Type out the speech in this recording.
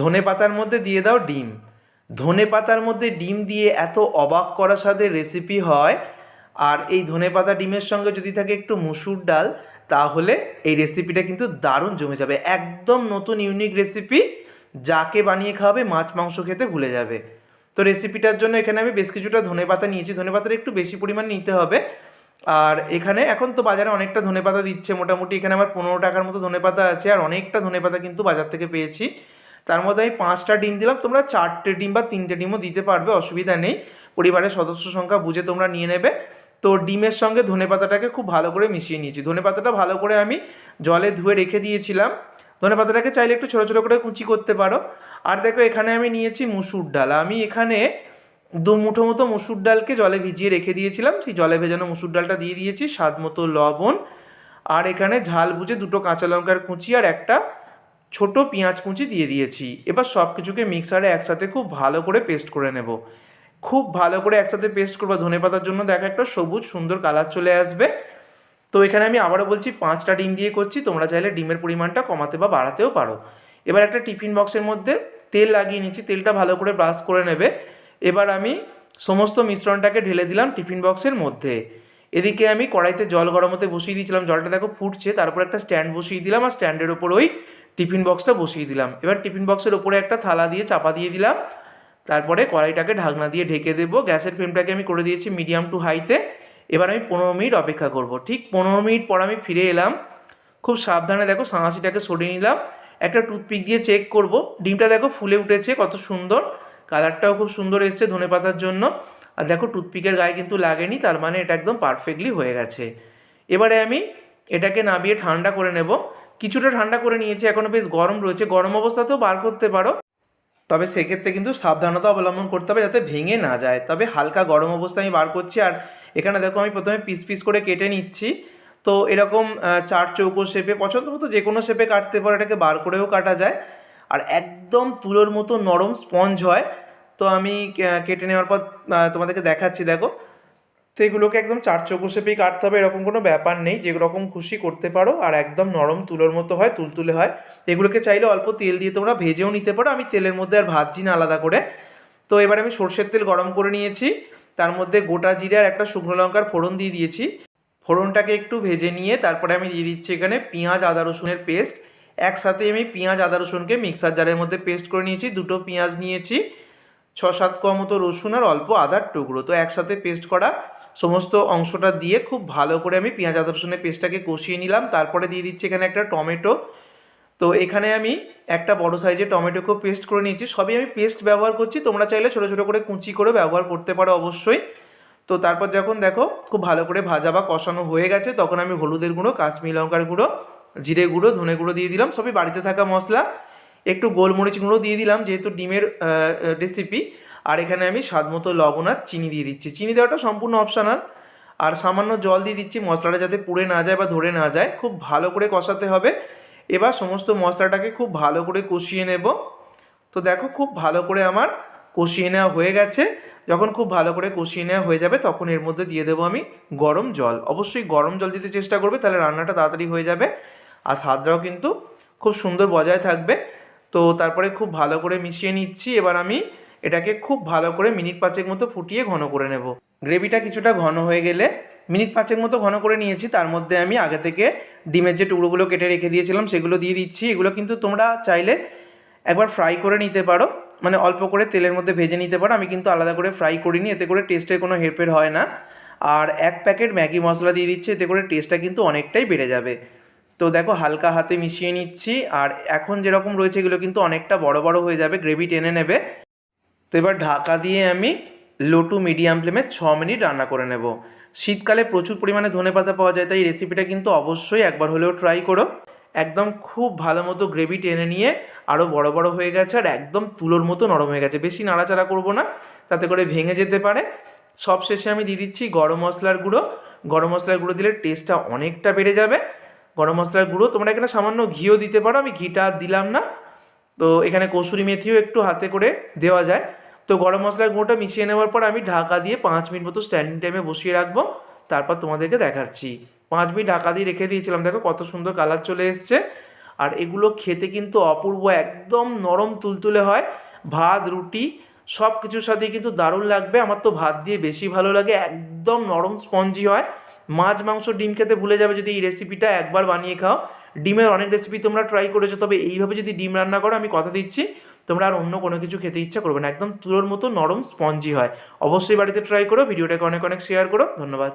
ধনে পাতার মধ্যে দিয়ে দাও ডিম। ধনে পাতার মধ্যে ডিম দিয়ে এত অবাক করা সাথে রেসিপি হয়। আর এই ধনে পাতা ডিমের সঙ্গে যদি থাকে একটু মুসুর ডাল, তাহলে এই রেসিপিটা কিন্তু দারুণ জমে যাবে। একদম নতুন ইউনিক রেসিপি যাকে বানিয়ে খাওয়াবে মাছ মাংস খেতে ভুলে যাবে। তো রেসিপিটার জন্য এখানে আমি বেশ কিছুটা ধনে পাতা নিয়েছি। ধনে পাতাটা একটু বেশি পরিমাণ নিতে হবে। আর এখানে এখন তো বাজারে অনেকটা ধনে পাতা দিচ্ছে। মোটামুটি এখানে আমার পনেরো টাকার মতো ধনে পাতা আছে। আর অনেকটা ধনে পাতা কিন্তু বাজার থেকে পেয়েছি। তার মধ্যে আমি পাঁচটা ডিম দিলাম, তোমরা চারটে ডিম বা তিনটে ডিমও দিতে পারবে, অসুবিধা নেই। পরিবারের সদস্য সংখ্যা বুঝে তোমরা নিয়ে নেবে। তো ডিমের সঙ্গে ধনে পাতাটাকে খুব ভালো করে মিশিয়ে নিয়েছি। ধনে পাতাটা ভালো করে আমি জলে ধুয়ে রেখে দিয়েছিলাম। ধনে পাতাটাকে চাইলে একটু ছোটো ছোটো করে কুচি করতে পারো। আর দেখো, এখানে আমি নিয়েছি মুসুর ডাল। আমি এখানে দু মুঠো মতো মুসুর ডালকে জলে ভিজিয়ে রেখে দিয়েছিলাম। সেই জলে ভেজানো মুসুর ডালটা দিয়ে দিয়েছি, স্বাদ মতো লবণ। আর এখানে ঝাল বুঝে দুটো কাঁচা লঙ্কার কুচি আর একটা ছোট পেঁয়াজ কুচি দিয়ে দিয়েছি। এবার সব কিছুকে মিক্সারে একসাথে খুব ভালো করে পেস্ট করে নেব। খুব ভালো করে একসাথে পেস্ট করব। ধনে পাতার জন্য দেখো একটা সবুজ সুন্দর কালার চলে আসবে। তো এখানে আমি আবারও বলছি, পাঁচটা ডিম দিয়ে করছি। তোমরা চাইলে ডিমের পরিমাণটা কমাতে বা বাড়াতেও পারো। এবার একটা টিফিন বক্সের মধ্যে তেল লাগিয়ে নিচ্ছি। তেলটা ভালো করে ব্রাশ করে নেবে। এবার আমি সমস্ত মিশ্রণটাকে ঢেলে দিলাম টিফিন বক্সের মধ্যে। এদিকে আমি কড়াইতে জল গরম হতে বসিয়ে দিয়েছিলাম। জলটা দেখো ফুটছে। তারপর একটা স্ট্যান্ড বসিয়ে দিলাম। আর স্ট্যান্ডের ওপর ওই টিফিন বক্সটা বসিয়ে দিলাম। এবার টিফিন বক্সের ওপরে একটা থালা দিয়ে চাপা দিয়ে দিলাম। তারপরে কড়াইটাকে ঢাকনা দিয়ে ঢেকে দেবো। গ্যাসের ফ্লেমটাকে আমি করে দিয়েছি মিডিয়াম টু হাইতে। এবার আমি পনেরো মিনিট অপেক্ষা করব। ঠিক পনেরো মিনিট পর আমি ফিরে এলাম। খুব সাবধানে দেখো সাঁড়াশিটাকে সরিয়ে নিলাম। একটা টুথপিক দিয়ে চেক করব। ডিমটা দেখো ফুলে উঠেছে, কত সুন্দর। কালারটাও খুব সুন্দর এসছে ধনে পাতার জন্য। আর দেখো টুথপিকের গায়ে কিন্তু লাগেনি, তার মানে এটা একদম পারফেক্টলি হয়ে গেছে। এবারে আমি এটাকে নামিয়ে ঠান্ডা করে নেব। কিছুটা ঠান্ডা করে নিয়েছি এখনও বেশ গরম রয়েছে। গরম অবস্থাতেও বার করতে পারো। তবে সেক্ষেত্রে কিন্তু সাবধানতা অবলম্বন করতে হবে যাতে ভেঙে না যায়। তবে হালকা গরম অবস্থায় আমি বার করছি। আর এখানে দেখো আমি প্রথমে পিস পিস করে কেটে নিচ্ছি। তো এরকম চার চৌকো শেপে পছন্দ মতো যে কোনো শেপে কাটতে পারো। এটাকে বার করেও কাটা যায়। আর একদম তুলোর মতো নরম স্পঞ্জ হয়। তো আমি কেটে নেওয়ার পর তোমাদেরকে দেখাচ্ছি, দেখো। তো এগুলোকে একদম চার চৌকো শেপেই কাটতে হবে, এরকম কোনো ব্যাপার নেই, যে রকম খুশি করতে পারো, আর একদম নরম তুলোর মতো হয়, তুলতুলে হয়। এগুলোকে চাইলে অল্প তেল দিয়ে তোমরা ভেজেও নিতে পারো, আমি তেলের মধ্যে আর ভাজছি না আলাদা করে। তো এবার আমি সর্ষের তেল গরম করে নিয়েছি, তার মধ্যে গোটা জিরে আর একটা শুকনো লঙ্কার ফোড়ন দিয়ে দিয়েছি। ফোড়নটাকে একটু ভেজে নিয়ে তারপরে আমি দিয়ে দিচ্ছি এখানে পেঁয়াজ, আদা, রসুনের পেস্ট। একসাথে আমি পেঁয়াজ, আদা, রসুনকে মিক্সার জারের মধ্যে পেস্ট করে নিয়েছি, দুটো পেঁয়াজ নিয়েছি, ছ সাত কোয়া মতো রসুন আর অল্প আদার টুকরো। তো একসাথে পেস্ট করা সমস্ত অংশটা দিয়ে খুব ভালো করে আমি পেঁয়াজ আদা রসুনের পেস্টটাকে কষিয়ে নিলাম। তারপরে দিয়ে দিচ্ছি এখানে একটা টমেটো। তো এখানে আমি একটা বড় সাইজের টমেটোকেও পেস্ট করে নিয়েছি। সবই আমি পেস্ট ব্যবহার করছি। তোমরা চাইলে ছোটো ছোটো করে কুচি করে ব্যবহার করতে পারো অবশ্যই। তো তারপর যখন দেখো খুব ভালো করে ভাজা বা কষানো হয়ে গেছে, তখন আমি হলুদের গুঁড়ো, কাশ্মীর লঙ্কার গুঁড়ো, জিরে গুঁড়ো, ধনে গুঁড়ো দিয়ে দিলাম। সবই বাড়িতে থাকা মশলা। একটু গোলমরিচ গুঁড়ো দিয়ে দিলাম, যেহেতু ডিমের রেসিপি আর এখানে আমি স্বাদ মতো লবণ আর চিনি দিয়ে দিচ্ছি। চিনি দেওয়াটা সম্পূর্ণ অপশনাল আর সামান্য জল দিয়ে দিচ্ছি, মশলাটা যাতে পুড়ে না যায় বা ধরে না যায়, খুব ভালো করে কষাতে হবে। এবার সমস্ত মশলাটাকে খুব ভালো করে কষিয়ে নেব। তো দেখো খুব ভালো করে আমার কষিয়ে নেওয়া হয়ে গেছে। যখন খুব ভালো করে কষিয়ে নেওয়া হয়ে যাবে, তখন এর মধ্যে দিয়ে দেবো আমি গরম জল। অবশ্যই গরম জল দিতে চেষ্টা করবে, তাহলে রান্নাটা তাড়াতাড়ি হয়ে যাবে। আর স্বাদটাও কিন্তু খুব সুন্দর বজায় থাকবে। তো তারপরে খুব ভালো করে মিশিয়ে নিচ্ছি। এবার আমি এটাকে খুব ভালো করে মিনিট পাঁচেক মতো ফুটিয়ে ঘন করে নেব। গ্রেভিটা কিছুটা ঘন হয়ে গেলে মিনিট পাঁচেক মতো ঘন করে নিয়েছি, তার মধ্যে আমি আগে থেকে ডিমের যে টুকরোগুলো কেটে রেখে দিয়েছিলাম সেগুলো দিয়ে দিচ্ছি। এগুলো কিন্তু তোমরা চাইলে একবার ফ্রাই করে নিতে পারো মানে অল্প করে তেলের মধ্যে ভেজে নিতে পারো। আমি কিন্তু আলাদা করে ফ্রাই করিনি, এতে করে টেস্টের কোনো হেরফের হয় না। আর এক প্যাকেট ম্যাগি মশলা দিয়ে দিচ্ছি, এতে করে টেস্টটা কিন্তু অনেকটাই বেড়ে যাবে। তো দেখো হালকা হাতে মিশিয়ে নিচ্ছি, আর এখন যেরকম রয়েছে এগুলো কিন্তু অনেকটা বড় বড় হয়ে যাবে গ্রেভি টেনে নেবে। তো এবার ঢাকা দিয়ে আমি লো টু মিডিয়াম ফ্লেমে ছ মিনিট রান্না করে নেব। শীতকালে প্রচুর পরিমাণে ধনেপাতা পাওয়া যায়, তাই রেসিপিটা কিন্তু অবশ্যই একবার হলেও ট্রাই করো। একদম খুব ভালো মতো গ্রেভি টেনে নিয়ে আরও বড় বড় হয়ে গেছে আর একদম তুলোর মতো নরম হয়ে গেছে। বেশি নাড়াচাড়া করব না, তাতে করে ভেঙে যেতে পারে। সব শেষে আমি দিয়ে দিচ্ছি গরম মশলার গুঁড়ো। গরম মশলার গুঁড়ো দিলে টেস্টটা অনেকটা বেড়ে যাবে। গরম মশলার গুঁড়ো, তোমরা এখানে সামান্য ঘিও দিতে পারো, আমি ঘিটা দিলাম না। তো এখানে কসুরি মেথিও একটু হাতে করে দেওয়া যায়। তো গরম মশলার গুঁড়োটা মিশিয়ে নেওয়ার পর আমি ঢাকা দিয়ে পাঁচ মিনিট মতো স্ট্যান্ডিং টাইমে বসিয়ে রাখব। তারপর তোমাদেরকে দেখাচ্ছি। পাঁচ মিনিট ঢাকা দিয়ে রেখে দিয়েছিলাম। দেখো কত সুন্দর কালার চলে এসছে। আর এগুলো খেতে কিন্তু অপূর্ব, একদম নরম তুলতুলে হয়। ভাত, রুটি সব কিছুর সাথে কিন্তু দারুণ লাগবে। আমার তো ভাত দিয়ে বেশি ভালো লাগে। একদম নরম স্পঞ্জি হয়। মাছ, মাংস, ডিম খেতে ভুলে যাবে যদি এই রেসিপিটা একবার বানিয়ে খাও। ডিমের অনেক রেসিপি তোমরা ট্রাই করেছ, তবে এইভাবে যদি ডিম রান্না করো, আমি কথা দিচ্ছি, তোমরা আর অন্য কোনো কিছু খেতে ইচ্ছা করবে না, একদম তুলোর মতো নরম স্পঞ্জি হয়। অবশ্যই বাড়িতে ট্রাই করো, ভিডিওটাকে অনেক অনেক শেয়ার করো, ধন্যবাদ।